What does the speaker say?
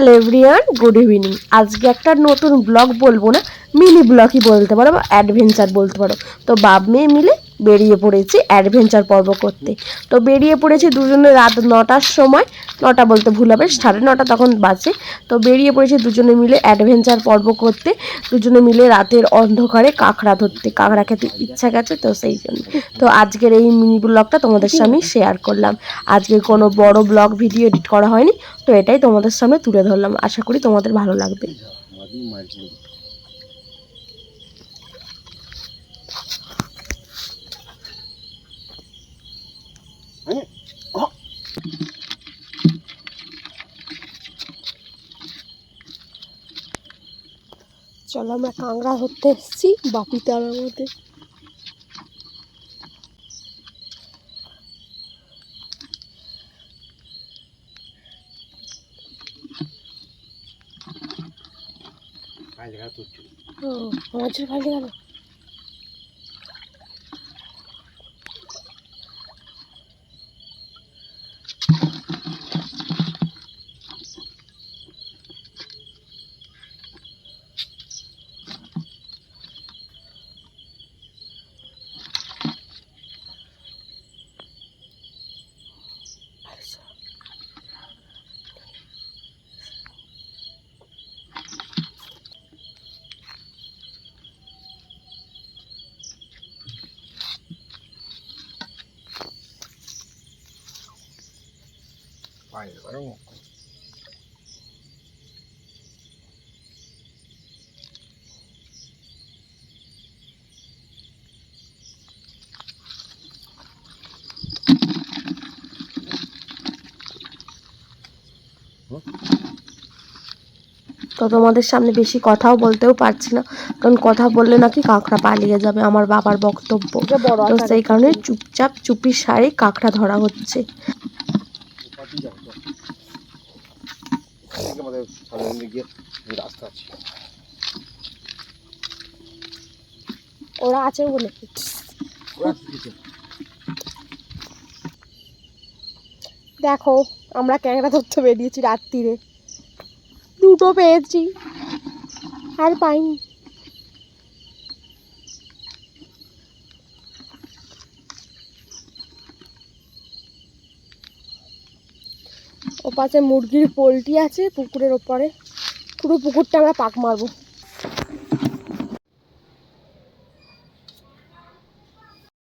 Hello everyone good evening আজকে একটা নতুন ব্লগ বলব না মিনি ব্লগই বলতে পারো বা অ্যাডভেঞ্চার বলতে পারো। তো বাপ মেয়ে মিলে বেরিয়ে পড়েছি অ্যাডভেঞ্চার পর্ব করতে। তো বেরিয়ে পড়েছি দুজনে রাত নটার সময়, নটা বলতে ভুল হবে, সাড়ে নটা তখন বাজে। তো বেরিয়ে পড়েছি দুজনে মিলে অ্যাডভেঞ্চার পর্ব করতে, দুজনে মিলে রাতের অন্ধকারে কাঁকড়া ধরতে, কাঁকড়া খেতে ইচ্ছা গেছে তো সেই জন্য। তো আজকের এই মিনি ব্লগটা তোমাদের সামনে শেয়ার করলাম। আজকে কোনো বড় ব্লগ ভিডিও এডিট করা হয়নি, তো এটাই তোমাদের সামনে তুলে ধরলাম। আশা করি তোমাদের ভালো লাগবে। চলো আমরা কাঁকড়া ধরতে এসেছি বাপি তার মধ্যে ও মাছের ফাইলে গেল তো তোমাদের সামনে বেশি কথাও বলতেও পারছি না কারণ কথা বললে নাকি কাঁকড়া পালিয়ে যাবে আমার বাবার বক্তব্য। তো সেই কারণে চুপচাপ চুপি সারে কাঁকড়া ধরা হচ্ছে। ওরা আছে বলে। দেখো আমরা ক্যাংরা ধরতে বেরিয়েছি রাত্রিরে। দুটো পেয়েছি। আর পাইনি। ও পাশে মুরগির পোলট্রি আছে পুকুরের ওপারে। পুরো পুকুরটা আমরা পাক মারবো।